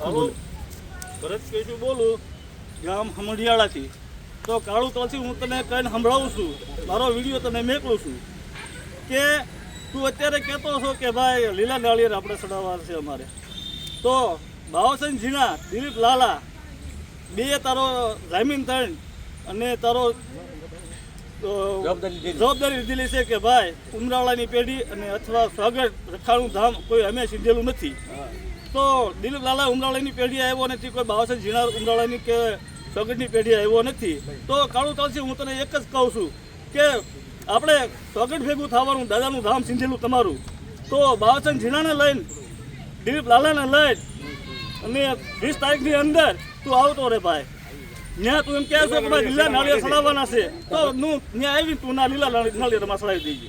હાલો ભરત કેજુ બોલું. ગામ હમડિયાળાથી. તો કાળુ તળસી હું તને કહીને સંભળાવું છું. મારો વીડિયો તને મેકલું છું. કે તું અત્યારે કહેતો છો કે ભાઈ લીલા નાળિયેર આપણે ચડાવવા છે અમારે. તો ભાવસન ઝીણા દિલીપ લાલા બે તારો જામીન ત્રણ અને તારો જવાબદારી લીધેલી. છે કે ભાઈ ઉમરાળાની પેઢી અને અથવા સ્વાગત રખાણું ધામ કોઈ અમે સીધેલું નથી. તો દિલીપ લાલા ઉમરાળાની પેઢી આવ્યો નથી કોઈ બાવાસન જીનાર ઉમરાળાની કે સ્વાગતની પેઢી આવ્યો નથી. તો કાળુ તાલસી હું તને એક જ કહું છું કે આપણે સ્વાગત ભેગું થવાનું દાદાનું ધામ સિંધેલું તમારું. તો બાવાસન ઝીણાને લઈને દિલીપ લાલાને લઈને અને વીસ તારીખની અંદર તું આવતો રે ભાઈ. ત્યાં તું એમ કહે છો કે ભાઈ લીલા નાળિયેર ચડાવવાના છે. તો નું ત્યાં આવી તું ના લીલા નાળિયેરમાં ચડાવી દેજે.